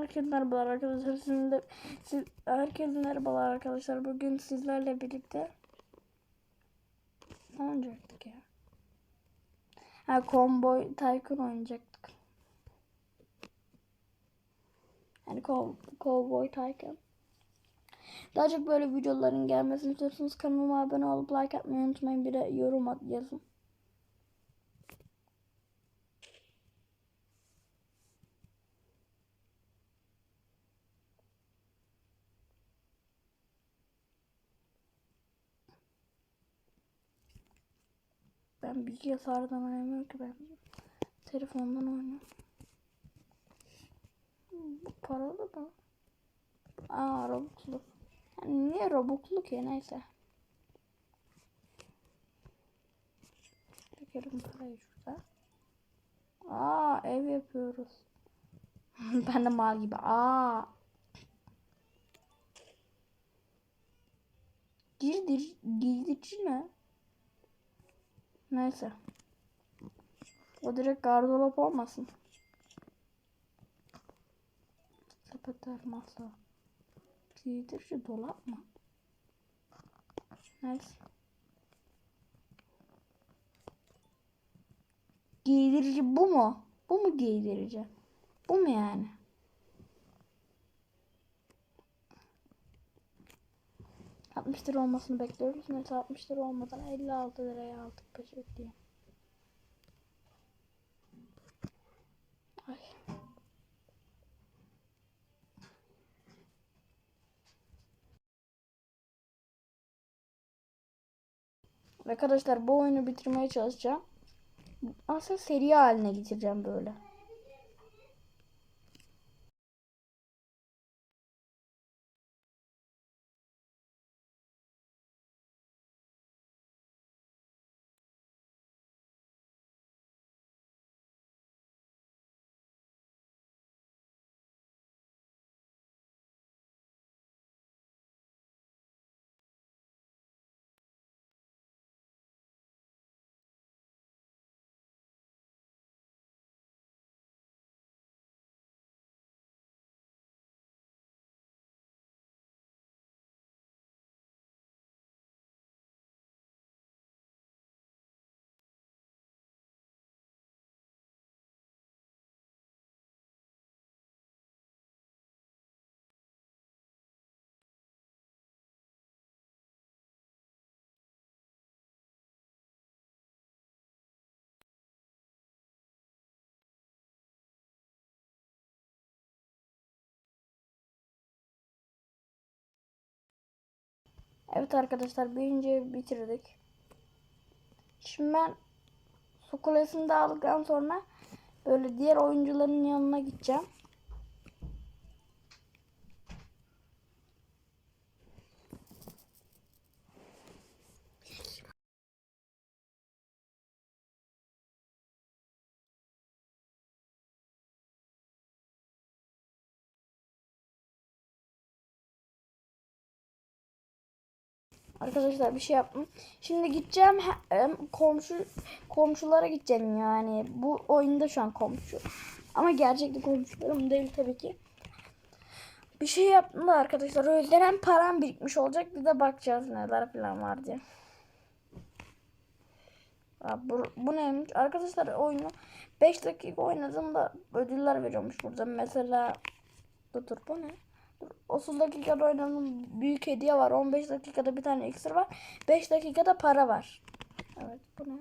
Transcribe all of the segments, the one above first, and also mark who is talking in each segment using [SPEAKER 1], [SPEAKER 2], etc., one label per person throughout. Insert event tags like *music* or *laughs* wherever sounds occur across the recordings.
[SPEAKER 1] Herkese merhabalar arkadaşlar. Sizin de, siz, herkese merhabalar arkadaşlar. Bugün sizlerle birlikte ne oynayacaktık ya? Ha Comboy Tycoon oynayacaktık. Yani Cow- Cowboy Tycoon. Daha çok böyle videoların gelmesini istiyorsanız kanalıma abone olup like atmayı unutmayın. Bir de yorum at yazın. Ben bilgisayardan oynamıyorum ki ben telefondan oynuyorum. Bu paralı mı? Aa Robux'lu. Yani niye Robux'lu ki neyse. Çekelim parayı şurada. Aa ev yapıyoruz. *laughs* ben de mal gibi. Aa. Girdir, giydirici ne? Neyse. O direkt gardırop olmasın. Sepetler masa. Giydirici dolap mı? Neyse. Giydirici bu mu? Bu mu giydirici? Bu mu yani? ...60 lira olmasını bekliyoruz. Neyse 60 lira olmadan 56 liraya aldık peşet diye. Ay. Arkadaşlar bu oyunu bitirmeye çalışacağım. Aslında seri haline getireceğim böyle. Evet arkadaşlar birinci bitirdik. Şimdi ben su kulesini de aldıktan sonra böyle diğer oyuncuların yanına gideceğim. Arkadaşlar bir şey yaptım. Şimdi gideceğim komşu komşulara gideceğim yani. Bu oyunda şu an komşu. Ama gerçekte komşularım değil tabii ki. Bir şey yaptım da arkadaşlar. O yüzden param birikmiş olacak bir de bakacağız neler falan var diye. Aa, bu, bu neymiş? Arkadaşlar oyunu 5 dakika oynadığımda ödüller veriyormuş burada. Mesela dur bu ne? 30 dakikada oynanan büyük hediye var. 15 dakikada bir tane iksir var. 5 dakikada para var. Evet bu ne?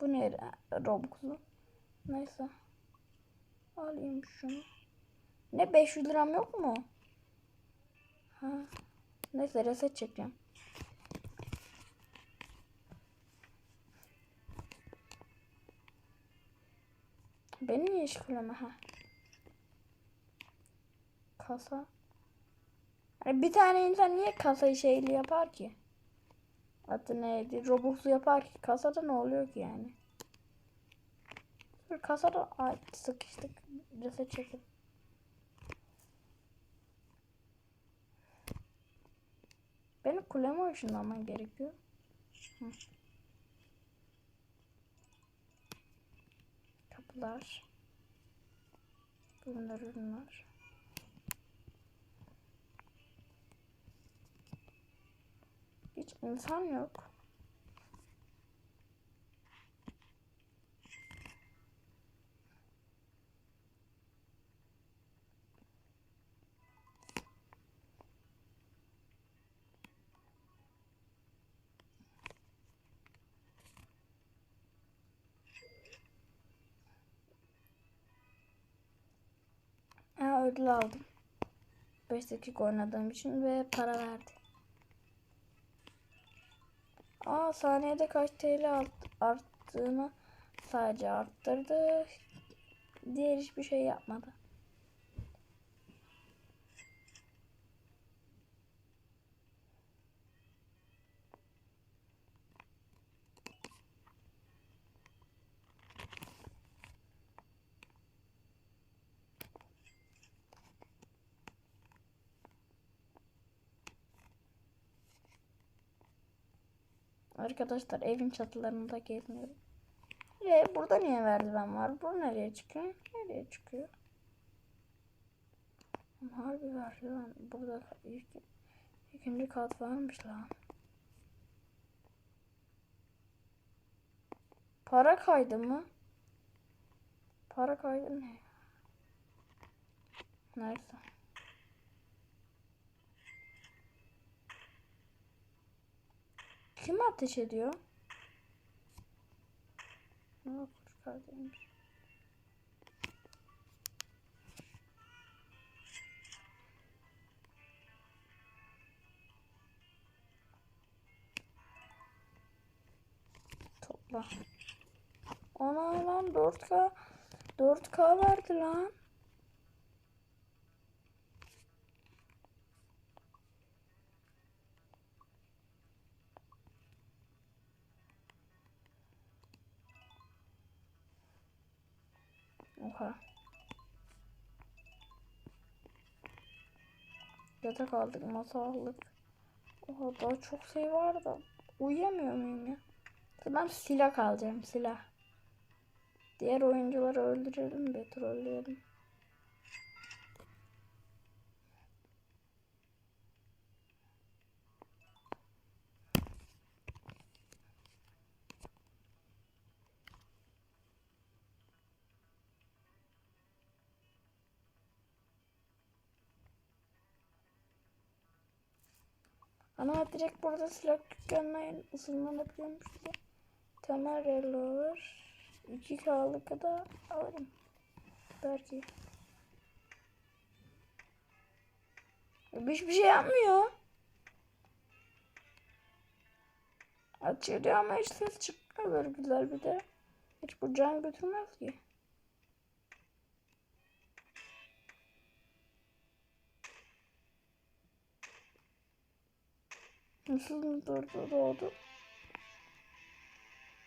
[SPEAKER 1] Bu ne? Robux'u. Neyse. Alayım şunu. Ne 500 liram yok mu? Ha. Neyse reset çekeceğim. Beni niye işguleme ha? Kasa. Hani bir tane insan niye kasayı şeyli yapar ki? Adı neydi? Robux'u yapar ki. Kasada ne oluyor ki yani? Kasada ay sıkıştık. Reset çekin. Benim kuleme ışınlanmam gerekiyor. Hı. Kapılar. Ürünler ürünler. Hiç insan yok. Ödül aldım. 5 dakika oynadığım için ve para verdi. Saniyede kaç TL art- arttığını sadece arttırdı. Diğer hiçbir şey yapmadı. Arkadaşlar evin çatılarında geziniyorum. E burada niye merdiven var? Bu nereye çıkıyor? Nereye çıkıyor? Harbi merdiven. Burada ilk, ikinci kat varmış lan. Para kaydı mı? Para kaydı ne? Neyse. Kim ateş ediyor? Aa, kuş kardeşmiş. Topla. Ana lan 4K 4K verdi lan. Oha. Yatak aldık, masa aldık. Oha daha çok şey var da uyuyamıyor muyum ya? Ben silah alacağım silah. Diğer oyuncuları öldürelim de trolleyelim. Ama direkt burada silah dükkanına ısınlanabiliyormuş diye. Temel relover. 2 K'lık da alırım. Belki. Hiçbir şey yapmıyor. Açılıyor ama hiç ses çıkmıyor güzel bir de. Hiç bu can götürmez ki. Nasıl durdu doğdu?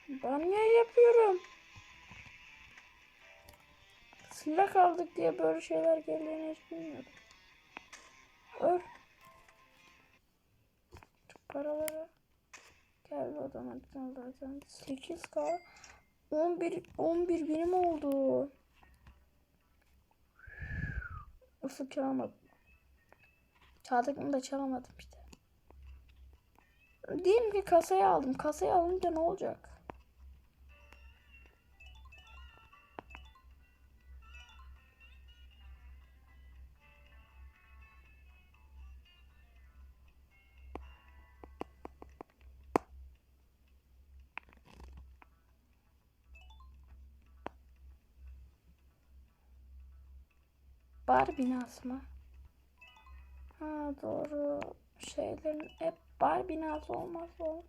[SPEAKER 1] Ben niye yapıyorum? Silah aldık diye böyle şeyler geldiğini hiç bilmiyordum. Öl. Şu paraları. Geldi otomatikten zaten. 8k 11 11 binim oldu. Nasıl çalamadım? Çaldık mı da çalamadım işte. Diyelim ki kasayı aldım. Kasayı alınca ne olacak? Bar binası mı? Ha doğru. Şeylerin hep bar binası olmazsa ol-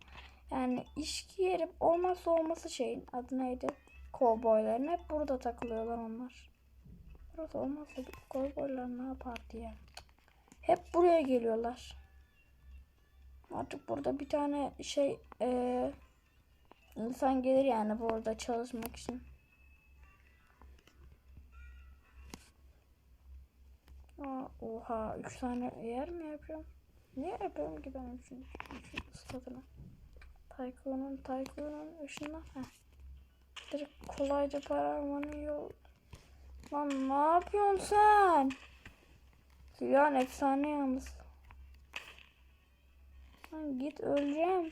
[SPEAKER 1] yani işki yeri olmazsa olması şeyin adı neydi? Kovboyların hep burada takılıyorlar onlar. Burası olmazsa kovboylar ne yapardı ya? Hep buraya geliyorlar. Artık burada bir tane şey eee, insan gelir yani burada çalışmak için. Aa, oha 3 tane yer mi yapıyorum? Niye yapıyorum ki ben 3. 3. statını? Tycoon'un Tycoon'un ışığına heh. Direkt kolayca para almanın yol Lan ne yapıyorsun sen? Silahın efsane yalnız. Lan git öleceğim.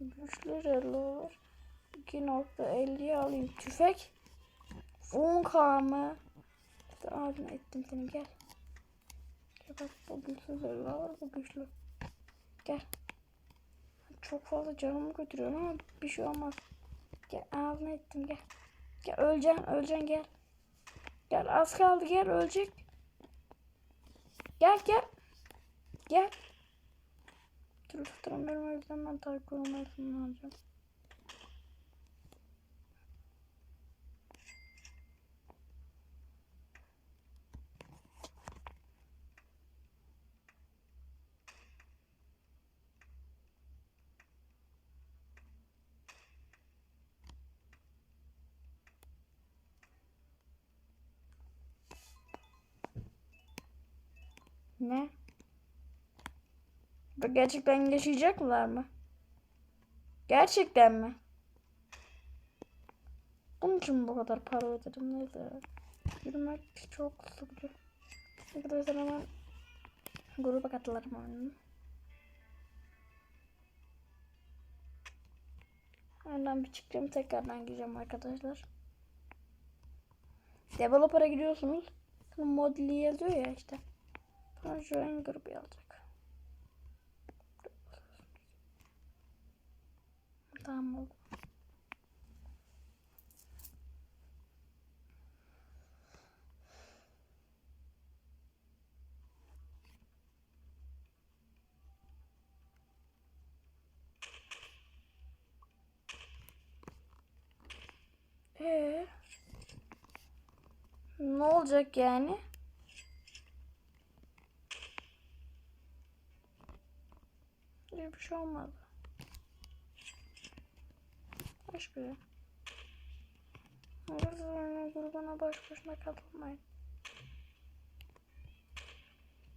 [SPEAKER 1] Güçlü reload. 2.50'ye alayım. Tüfek. 10k mı? İşte abim ettim seni gel. Gel bak bu güçlü reload bu güçlü. Gel. Çok fazla canımı götürüyor ama bir şey olmaz. Gel ağzına ettim gel. Gel öleceksin öleceksin gel. Gel az kaldı gel ölecek. Gel gel. Gel. Dur tutamıyorum o yüzden ben korumasını alacağım. Ne? Bu Gerçekten yaşayacaklar mı? Gerçekten mi? Bunun için bu kadar para ödedim neyse. Yürümek çok sıkıcı. Arkadaşlar hemen gruba katılarım oyunun. Önden bir çıkacağım tekrardan gireceğim arkadaşlar. Developer'a giriyorsunuz. Modeli yazıyor ya işte. Join grubu yazacak. Tamam oldu. Ee, ne olacak yani? Hiçbir şey olmadı. Hiçbir şey. Arkadaşlar grubuna baş başına katılmayın.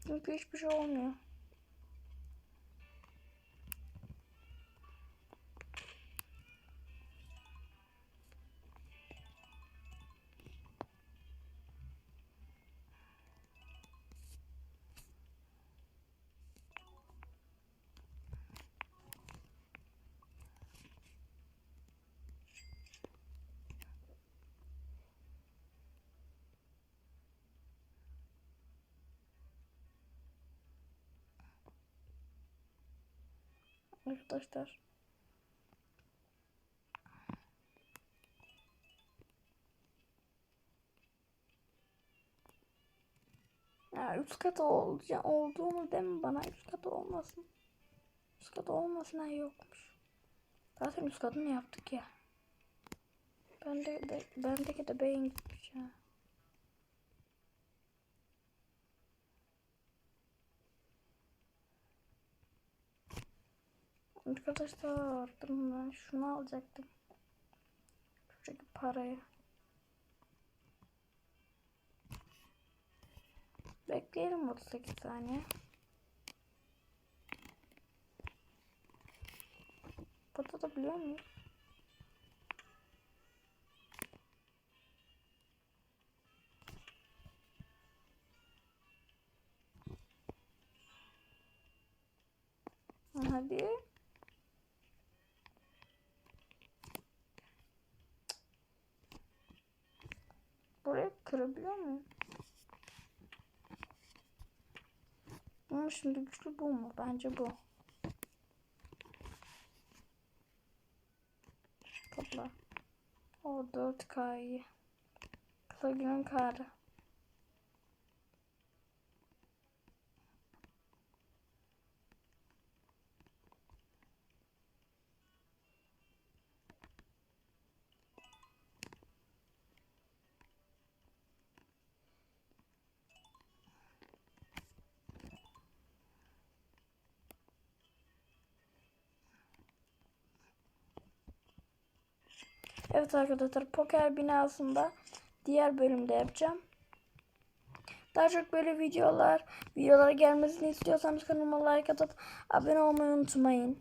[SPEAKER 1] Çünkü hiçbir şey olmuyor. Arkadaşlar. Ya üst katı olacak olduğumu deme bana üst katı olmasın. Üst katı olmasın ha yokmuş. Zaten üst katını yaptık ya. Bende de bendeki de beyin gitmiş ya. Arkadaşlar ben şunu alacaktım. Şuradaki parayı. Bekleyelim 38 saniye. Burada da biliyor muyum? Kırabiliyor muyum? Ama şimdi güçlü bu mu? Bence bu. Topla. O 4K iyi. Kısa günün karı. Evet arkadaşlar poker binasında diğer bölümde yapacağım. Daha çok böyle videolar, videolara gelmesini istiyorsanız kanalıma like atıp abone olmayı unutmayın.